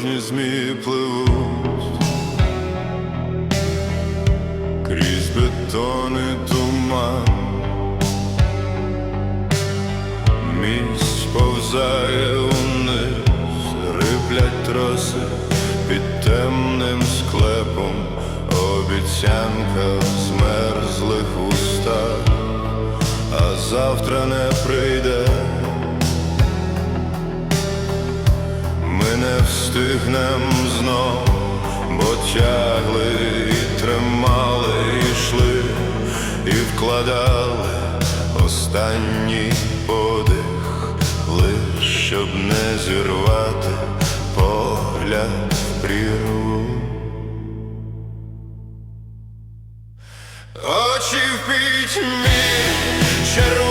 дорожні змії пливуть крізь бетон і туман. Місць повзає униз, риплять троси під темним склепом, обіцянка в змерзлих устах, а завтра не прийде. Не встигнем знов, бо тягли і тримали, і йшли, і вкладали останній подих, лиш щоб не зірвати погляд в прірву. Очі в пітьмі, червоні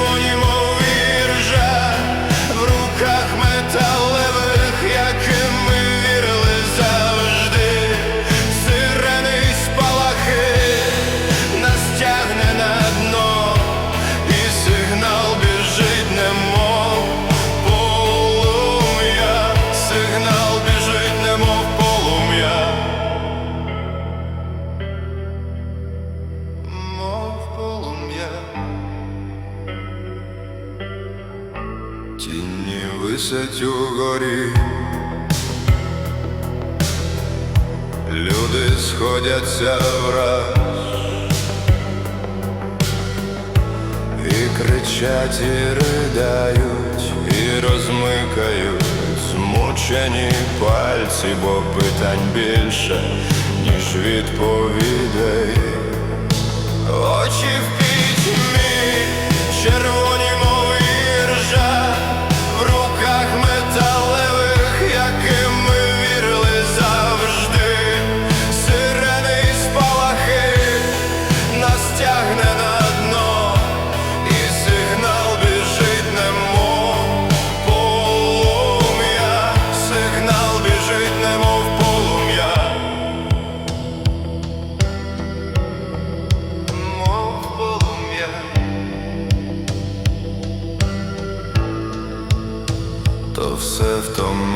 висять угорі, люди сходяться враз. І кричать, і придають і розмикають. Змучені пальці, бо питань більше, ніж відповідей. Очі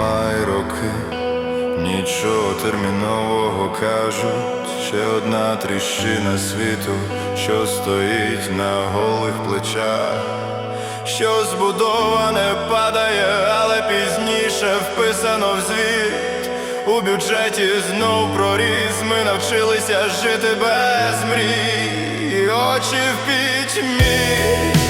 й роки, нічого термінового кажуть, ще одна тріщина світу, що стоїть на голих плечах, що збудоване падає, але пізніше вписано в звіт. У бюджеті знов проріз, ми навчилися жити без мрій, очі в пітьмі,